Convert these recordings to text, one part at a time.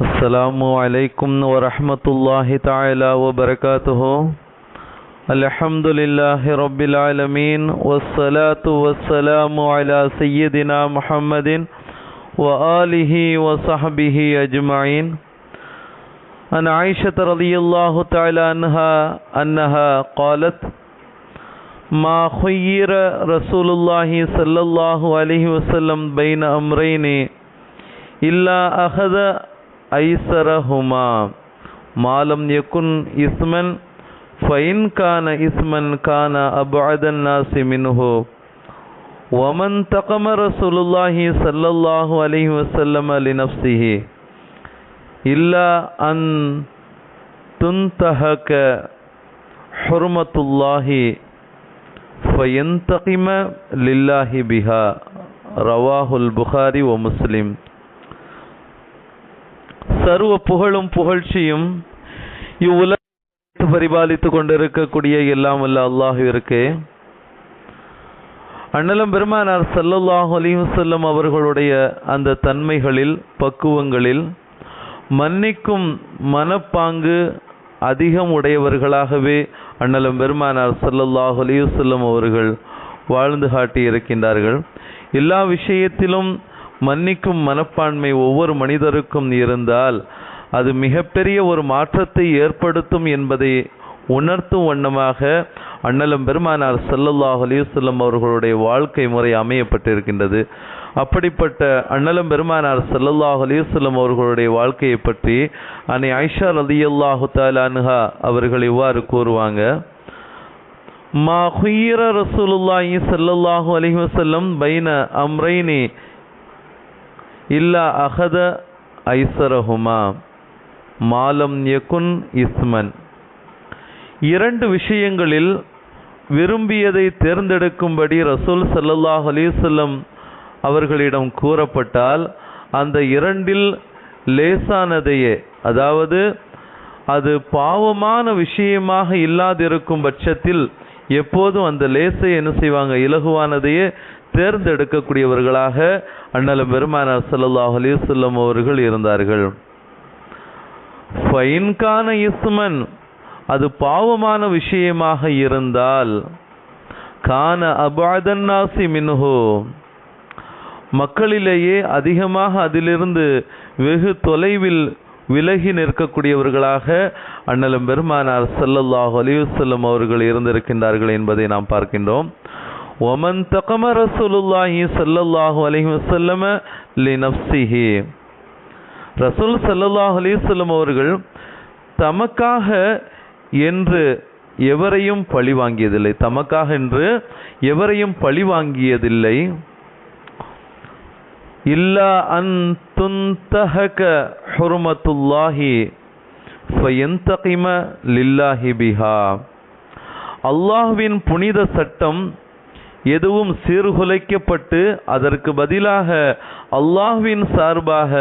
السلام عليكم ورحمة الله تعالى وبركاته. الحمد لله رب العالمين والصلاة والسلام على سيدنا محمد وآله وصحبه أجمعين. عن عائشة رضي الله تعالى عنها أنها قالت ما خير رسول الله صلى الله عليه وسلم بين أمرين إلا أخذ أيسرهما ما لم يكن إثما فإن كان إثما كان أبعد الناس منه ومن تقم رسول الله صلى الله عليه وسلم لنفسه إلا أن تنتهك حرمة الله فينتقم لله بها رواه البخاري ومسلم சர்வ புகழும் புகழ்ச்சியும் இவ்வுலக பரிபாலித்து கொண்டிருக்கக்கூடிய எல்லாம் வல்ல அல்லாஹுவிற்கு அண்ணலம் பெருமானார் சல்லல்லாஹு அலிவசல்லம் அவர்களுடைய அந்த தன்மைகளில் பக்குவங்களில் மன்னிக்கும் மனப்பாங்கு அதிகம் உடையவர்களாகவே அண்ணலம் பெருமானார் சல்லல்லாஹு அலிவசல்லம் அவர்கள் வாழ்ந்து காட்டி இருக்கின்றார்கள் எல்லா விஷயத்திலும் மன்னிக்கும் மனப்பான்மை ஒவ்வொரு மனிதருக்கும் இருந்தால் அது மிகப்பெரிய ஒரு மாற்றத்தை ஏற்படுத்தும் என்பதை உணர்த்தும் வண்ணமாக அண்ணலம் பெருமானார் சல்லல்லாஹு அலைஹி அவர்களுடைய வாழ்க்கை முறை அமையப்பட்டிருக்கின்றது. அப்படிப்பட்ட அண்ணலம் பெருமானார் சல்லல்லாஹு அலைஹி அவர்களுடைய வாழ்க்கையை பற்றி அன்னை ஐஷா ரலியல்லாஹு தாலானுஹா அவர்கள் இவ்வாறு கூறுவாங்க. மா ஹுயிர ரசூலுல்லாஹி ஸல்லல்லாஹு அலிஹசல்லம் பைன அம்ரைனி இல்லா அகத ஐசரஹுமா மாலம் யகுன் இஸ்மன் இரண்டு விஷயங்களில் விரும்பியதை தேர்ந்தெடுக்கும்படி ரசூல் சல்லாஹ் அலிசல்லம் அவர்களிடம் கூறப்பட்டால் அந்த இரண்டில் லேசானதையே அதாவது அது பாவமான விஷயமாக இல்லாதிருக்கும் பட்சத்தில் எப்போதும் அந்த லேசை என்ன செய்வாங்க? இலகுவானதையே தேர்ந்தெடுக்கக்கூடியவர்களாக அண்ணலம் பெருமானார் சல்லாஹ் அலிசல்லம் அவர்கள் இருந்தார்கள். ஃபைன்கான இஸ்மன் அது பாவமான விஷயமாக இருந்தால் கான அபாதன்னாசி மின்ஹோ மக்களிலேயே அதிகமாக அதிலிருந்து வெகு தொலைவில் விலகி நிற்கக்கூடியவர்களாக அண்ணலம் பெருமானார் சல்லல்லாஹ் அலிவசல்லம் அவர்கள் இருந்திருக்கின்றார்கள் என்பதை நாம் பார்க்கின்றோம். ஒமன் தகம ரசூலுல்லாஹி சல்லல்லாஹு அலைஹி வஸல்லம லி நஃப்ஸிஹி ரசூல் சல்லல்லாஹு அலிசல்லம் அவர்கள் தமக்காக என்று எவரையும் பழி வாங்கியதில்லை தமக்காக என்று எவரையும் பழி வாங்கியதில்லை இல்லா அன் துந்தஹக ஹுர்மத்துல்லாஹி ஃபயந்தகிம லில்லாஹி பிஹா அல்லாஹ்வின் புனித சட்டம் எதுவும் சீர்குலைக்கப்பட்டு அதற்கு பதிலாக அல்லாஹ்வின் சார்பாக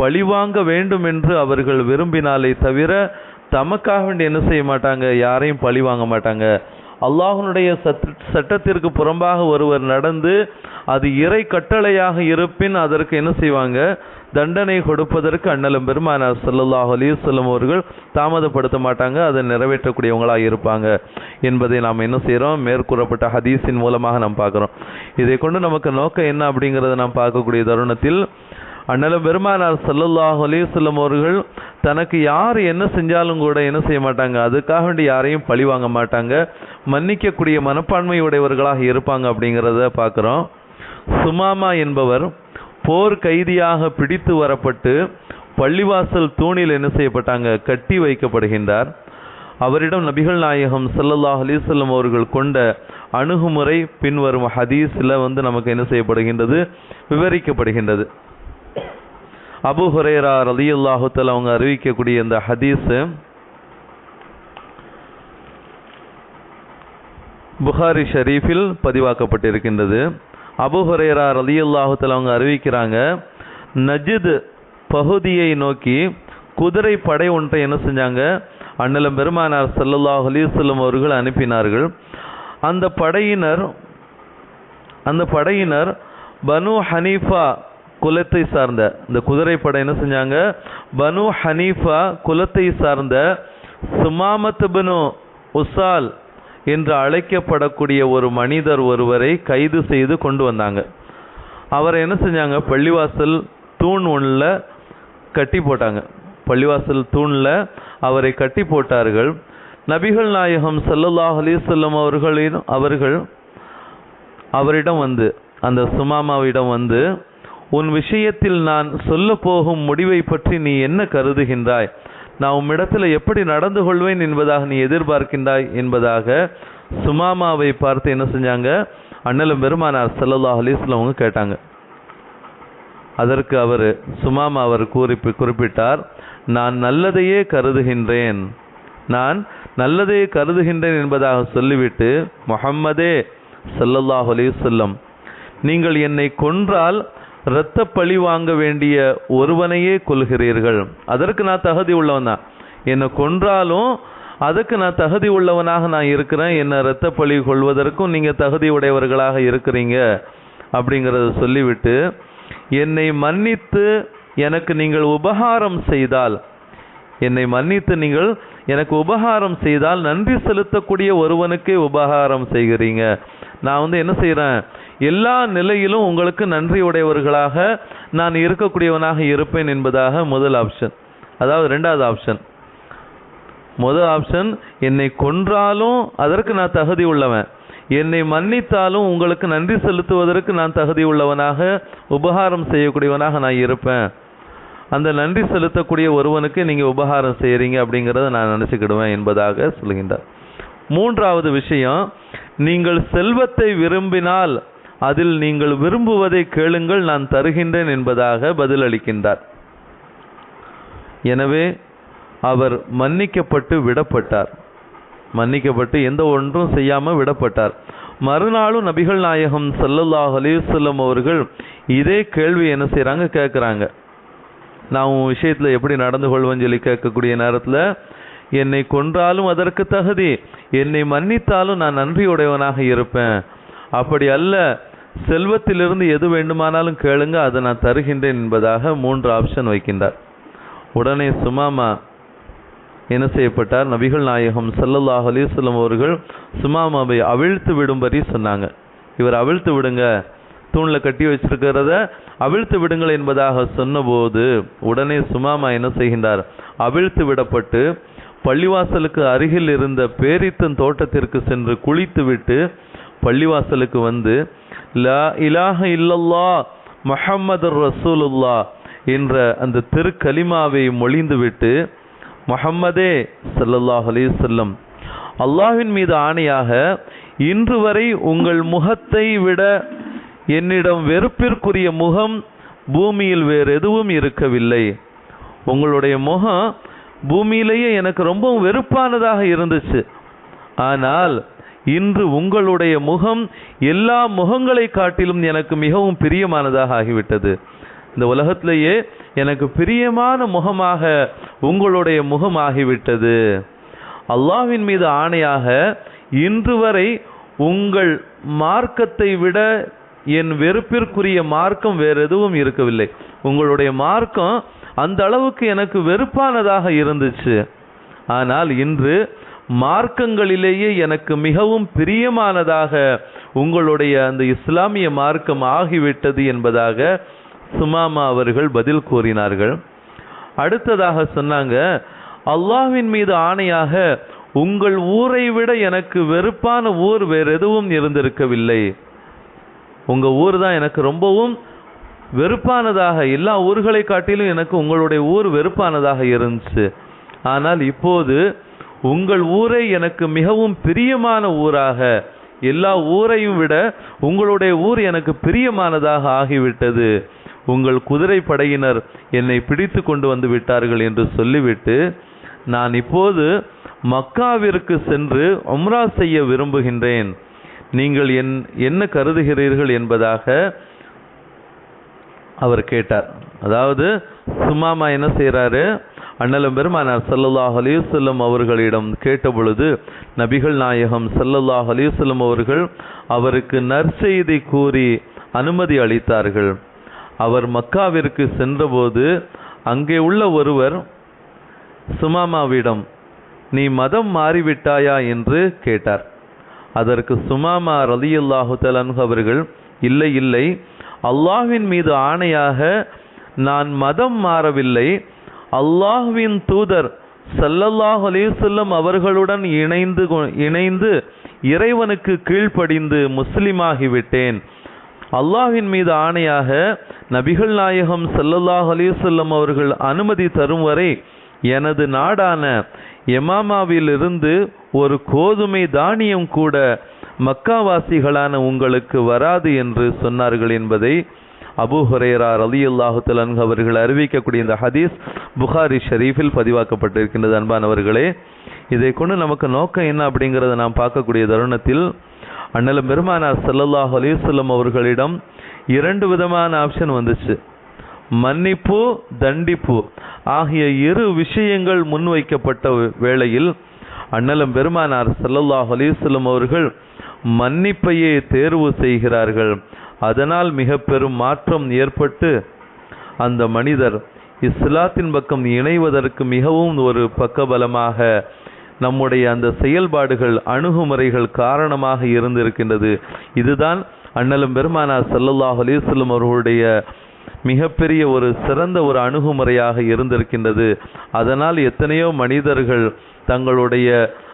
பழிவாங்க வேண்டும் என்று அவர்கள் விரும்பினாலே தவிர தமக்காக வேண்டி என்ன செய்ய மாட்டாங்க? யாரையும் பழி வாங்க மாட்டாங்க. அல்லாஹனுடைய சட்டத்திற்கு புறம்பாக ஒருவர் நடந்து அது இறை கட்டளையாக இருப்பின் அதற்கு என்ன செய்வாங்க? தண்டனை கொடுப்பதற்கு அண்ணலும் பெருமானார் சல்லல்லாஹ் அலிசல்லம் அவர்கள் தாமதப்படுத்த மாட்டாங்க அதை நிறைவேற்றக்கூடியவங்களாக இருப்பாங்க என்பதை நாம் என்ன செய்கிறோம் மேற்கூறப்பட்ட ஹதீஸின் மூலமாக நாம் பார்க்குறோம். இதை கொண்டு நமக்கு நோக்கம் என்ன அப்படிங்கிறத நாம் பார்க்கக்கூடிய தருணத்தில் அண்ணலம் பெருமானார் சல்லல்லாஹ் அலிசல்லம் அவர்கள் தனக்கு யார் என்ன செஞ்சாலும் கூட என்ன செய்ய மாட்டாங்க அதுக்காக வேண்டி யாரையும் பழி வாங்க மாட்டாங்க மன்னிக்கக்கூடிய மனப்பான்மை உடையவர்களாக இருப்பாங்க அப்படிங்கிறத பார்க்குறோம். சுமாமா என்பவர் போர் கைதியாக பிடித்து வரப்பட்டு பள்ளிவாசல் தூணில் என்ன செய்யப்பட்டாங்க? கட்டி வைக்கப்படுகின்றார். அவரிடம் நபிகள் நாயகம் சல்லல்லாஹ் அலிசல்லம் அவர்கள் கொண்ட அணுகுமுறை பின்வரும் ஹதீஸில் வந்து நமக்கு என்ன செய்யப்படுகின்றது? விவரிக்கப்படுகின்றது. அபு ஹுரேரா ரலியுல்லாஹுத்தல் அவங்க அறிவிக்கக்கூடிய இந்த ஹதீஸு புகாரி ஷரீஃபில் பதிவாக்கப்பட்டிருக்கின்றது. அபுஹுரேரா ஹுரேரா அவங்க அறிவிக்கிறாங்க நஜித் பகுதியை நோக்கி குதிரை படை ஒன்றை என்ன செஞ்சாங்க? அண்ணலம் பெருமானார் சல்லல்லாஹ் அலிசல்லம் அவர்கள் அனுப்பினார்கள். அந்த படையினர் அந்த படையினர் பனு ஹனீஃபா குலத்தை சார்ந்த இந்த குதிரைப்படை என்ன செஞ்சாங்க? பனு ஹனீஃபா குலத்தை சார்ந்த சுமாமத் பனு உசால் என்று அழைக்கப்படக்கூடிய ஒரு மனிதர் ஒருவரை கைது செய்து கொண்டு வந்தாங்க. அவரை என்ன செஞ்சாங்க? பள்ளிவாசல் தூண் ஒன்றில் கட்டி போட்டாங்க. பள்ளிவாசல் தூணில் அவரை கட்டி போட்டார்கள். நபிகள் நாயகம் ஸல்லல்லாஹு அலிசல்லம் அவர்களின் அவர்கள் அவரிடம் வந்து அந்த சுமாமாவிடம் வந்து உன் விஷயத்தில் நான் சொல்ல போகும் முடிவை பற்றி நீ என்ன கருதுகின்றாய்? நான் உம்மிடத்தில் எப்படி நடந்து கொள்வேன் என்பதாக நீ எதிர்பார்க்கின்றாய் என்பதாக சுமாமாவை பார்த்து என்ன செஞ்சாங்க? அண்ணலும் பெருமானார் ஸல்லல்லாஹு அலைஹி அவங்க கேட்டாங்க. அதற்கு அவர் சுமாமா அவர் குறிப்பி குறிப்பிட்டார் நான் நல்லதையே கருதுகின்றேன். நான் நல்லதையே கருதுகின்றேன் என்பதாக சொல்லிவிட்டு முகம்மதே ஸல்லல்லாஹு அலைஹி நீங்கள் என்னை கொன்றால் இரத்த பழி வாங்க வேண்டிய ஒருவனையே கொள்கிறீர்கள் அதற்கு நான் தகுதி உள்ளவன்? தான் என்னை கொன்றாலும் அதுக்கு நான் தகுதி உள்ளவனாக நான் இருக்கிறேன். என்னை இரத்த பழி கொள்வதற்கும் நீங்கள் தகுதி உடையவர்களாக இருக்கிறீங்க. அப்படிங்கிறத சொல்லிவிட்டு என்னை மன்னித்து எனக்கு நீங்கள் உபகாரம் செய்தால் என்னை மன்னித்து நீங்கள் எனக்கு உபகாரம் செய்தால் நன்றி செலுத்தக்கூடிய ஒருவனுக்கே உபகாரம் செய்கிறீங்க. நான் வந்து என்ன செய்கிறேன் எல்லா நிலையிலும் உங்களுக்கு நன்றி உடையவர்களாக நான் இருக்கக்கூடியவனாக இருப்பேன் என்பதாக முதல் ஆப்ஷன் அதாவது ரெண்டாவது ஆப்ஷன் முதல் ஆப்ஷன் என்னை கொன்றாலும் அதற்கு நான் தகுதி உள்ளவன். என்னை மன்னித்தாலும் உங்களுக்கு நன்றி செலுத்துவதற்கு நான் தகுதி உள்ளவனாக உபகாரம் செய்யக்கூடியவனாக நான் இருப்பேன். அந்த நன்றி செலுத்தக்கூடிய ஒருவனுக்கு நீங்கள் உபகாரம் செய்கிறீங்க அப்படிங்கிறத நான் நினச்சிக்கிடுவேன் என்பதாக சொல்கின்றார். மூன்றாவது விஷயம் நீங்கள் செல்வத்தை விரும்பினால் அதில் நீங்கள் விரும்புவதை கேளுங்கள் நான் தருகின்றேன் என்பதாக பதிலளிக்கின்றார். எனவே அவர் மன்னிக்கப்பட்டு விடப்பட்டார். மன்னிக்கப்பட்டு எந்த ஒன்றும் செய்யாமல் விடப்பட்டார். மறுநாளும் நபிகள் நாயகம் சல்லல்லாஹ் அலைஹி அவர்கள் இதே கேள்வி என்ன செய்கிறாங்க கேட்குறாங்க நான் உன் விஷயத்தில் எப்படி நடந்து கொள்வேன்னு சொல்லி கேட்கக்கூடிய நேரத்தில் என்னை கொன்றாலும் அதற்கு தகுதி. என்னை மன்னித்தாலும் நான் நன்றியுடையவனாக இருப்பேன். அப்படி அல்ல. செல்வத்திலிருந்து எது வேண்டுமானாலும் கேளுங்க அதை நான் தருகின்றேன் என்பதாக மூன்று ஆப்ஷன் வைக்கின்றார். உடனே சுமாமா என்ன செய்யப்பட்டார்? நபிகள் நாயகம் சல்லல்லாஹ் அலிஸ்லம் அவர்கள் சுமாமாவை அவிழ்த்து விடும்படி சொன்னாங்க. இவர் அவிழ்த்து விடுங்க தூணில் கட்டி வச்சிருக்கிறத அவிழ்த்து விடுங்கள் என்பதாக சொன்னபோது உடனே சுமாமா என்ன செய்கின்றார்? அவிழ்த்து விடப்பட்டு பள்ளிவாசலுக்கு அருகில் இருந்த பேரித்தன் தோட்டத்திற்கு சென்று குளித்துவிட்டு பள்ளிவாசலுக்கு வந்து லா இலாஹ இல்லல்லா மஹம்மது ரசூலுல்லா என்ற அந்த திருக்கலிமாவை மொழிந்துவிட்டு முஹம்மதே ஸல்லல்லாஹு அலைஹி வஸல்லம் அல்லாஹ்வின் மீது ஆணையாக இன்று வரை உங்கள் முகத்தை விட என்னிடம் வெறுப்பிற்குரிய முகம் பூமியில் வேறு எதுவும் இருக்கவில்லை. உங்களுடைய முகம் பூமியிலேயே எனக்கு ரொம்பவும் வெறுப்பானதாக இருந்துச்சு. ஆனால் இன்று உங்களுடைய முகம் எல்லா முகங்களை காட்டிலும் எனக்கு மிகவும் பிரியமானதாக ஆகிவிட்டது. இந்த உலகத்திலேயே எனக்கு பிரியமான முகமாக உங்களுடைய முகம் ஆகிவிட்டது. அல்லாவின் மீது ஆணையாக இன்று வரை உங்கள் மார்க்கத்தை விட என் வெறுப்பிற்குரிய மார்க்கம் வேறு எதுவும் இருக்கவில்லை. உங்களுடைய மார்க்கம் அந்த அளவுக்கு எனக்கு வெறுப்பானதாக இருந்துச்சு. ஆனால் இன்று மார்க்கங்களிலேயே எனக்கு மிகவும் பிரியமானதாக உங்களுடைய அந்த இஸ்லாமிய மார்க்கம் ஆகிவிட்டது என்பதாக சுமாமா அவர்கள் பதில் கூறினார்கள். அடுத்ததாக சொன்னாங்க அல்லாஹ்வின் மீது ஆணையாக உங்கள் ஊரை விட எனக்கு வெறுப்பான ஊர் வேறு எதுவும் இருந்திருக்கவில்லை. உங்க ஊர் தான் எனக்கு ரொம்பவும் வெறுப்பானதாக எல்லா ஊர்களை காட்டிலும் எனக்கு உங்களுடைய ஊர் வெறுப்பானதாக இருந்துச்சு. ஆனால் இப்போது உங்கள் ஊரை எனக்கு மிகவும் பிரியமான ஊராக. எல்லா ஊரையும் விட உங்களுடைய ஊர் எனக்கு பிரியமானதாக ஆகிவிட்டது. உங்கள் குதிரை படையினர் என்னை பிடித்து கொண்டு வந்து விட்டார்கள் என்று சொல்லிவிட்டு நான் இப்போது மக்காவிற்கு சென்று உம்ரா செய்ய விரும்புகின்றேன். நீங்கள் என் என்ன கருதுகிறீர்கள் என்பதாக அவர் கேட்டார். அதாவது சுமாமா என்ன செய்கிறாரு அண்ணலும் பெருமானார் சல்லல்லாஹ் அலிசல்லம் அவர்களிடம் கேட்டபொழுது நபிகள் நாயகம் சல்லல்லாஹ் அலிசல்லம் அவர்கள் அவருக்கு நற்செய்தி கூறி அனுமதி அளித்தார்கள். அவர் மக்காவிற்கு சென்றபோது அங்கே உள்ள ஒருவர் சுமாமாவிடம் நீ மதம் மாறிவிட்டாயா? என்று கேட்டார். அதற்கு சுமாமா ரலியல்லாஹு தலன்ஹு அவர்கள் இல்லை இல்லை அல்லாஹ்வின் மீது ஆணையாக நான் மதம் மாறவில்லை அல்லாஹ்வின் தூதர் சல்லல்லாஹ் அலைஹி அவர்களுடன் இணைந்து கொ- இணைந்து இறைவனுக்கு கீழ்ப்படிந்து முஸ்லிமாகிவிட்டேன் அல்லாஹின் மீது ஆணையாக நபிகள் நாயகம் சல்லல்லாஹ் அலைஹி அவர்கள் அனுமதி தரும் வரை எனது நாடான எமாமாவிலிருந்து ஒரு கோதுமை தானியம் கூட மக்காவாசிகளான உங்களுக்கு வராது என்று சொன்னார்கள் என்பதை அபூ ஹுரேரா ரலி அல்லாஹுத்தலன் அவர்கள் அறிவிக்கக்கூடிய இந்த ஹதீஸ் புகாரி ஷரீஃபில் பதிவாக்கப்பட்டிருக்கின்றது. அன்பானவர்களே இதை கொண்டு நமக்கு நோக்கம் என்ன அப்படிங்கிறத நாம் பார்க்கக்கூடிய தருணத்தில் அண்ணலம் பெருமானார் சல்லல்லாஹ் அலிசல்லம் அவர்களிடம் இரண்டு விதமான ஆப்ஷன் வந்துச்சு. மன்னிப்பு தண்டிப்பு ஆகிய இரு விஷயங்கள் முன்வைக்கப்பட்ட வேளையில் அண்ணலம் பெருமானார் சல்லல்லாஹ் அலிசல்லம் அவர்கள் மன்னிப்பையே தேர்வு செய்கிறார்கள். அதனால் மிக பெரும் மாற்றம் ஏற்பட்டு அந்த மனிதர் இஸ்லாத்தின் பக்கம் இணைவதற்கு மிகவும் ஒரு பக்கபலமாக நம்முடைய அந்த செயல்பாடுகள் அணுகுமுறைகள் காரணமாக இருந்திருக்கின்றது. இதுதான் அண்ணலும் பெருமானார் சல்லல்லாஹ் அலிஸ்லம் அவர்களுடைய மிகப்பெரிய ஒரு சிறந்த ஒரு அணுகுமுறையாக இருந்திருக்கின்றது. அதனால் எத்தனையோ மனிதர்கள் தங்களுடைய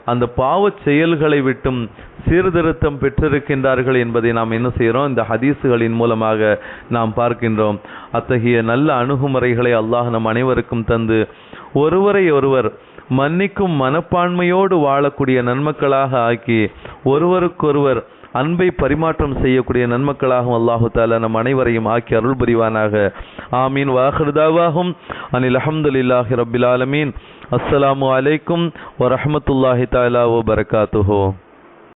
அந்த பாவச் செயல்களை விட்டும் சீர்திருத்தம் பெற்றிருக்கின்றார்கள் என்பதை நாம் என்ன செய்கிறோம்? இந்த ஹதீஸுகளின் மூலமாக நாம் பார்க்கின்றோம். அத்தகைய நல்ல அணுகுமுறைகளை அல்லாஹ் நம் அனைவருக்கும் தந்து ஒருவரை ஒருவர் மன்னிக்கும் மனப்பான்மையோடு வாழக்கூடிய நன்மக்களாக ஆக்கி ஒருவருக்கொருவர் அன்பை பரிமாற்றம் செய்யக்கூடிய நன்மக்களாகவும் அல்லாஹு தாலா நம் அனைவரையும் ஆக்கி அருள் புரிவானாக. ஆமீன். வாஹிருதாவாகும் அனில் அஹமதுல்லாஹி ரபில் ஆலமீன். அஸ்ஸலாமு அலைக்கும் வரஹ்மத்துல்லாஹி தாலா ஓ பரகாத்துஹோ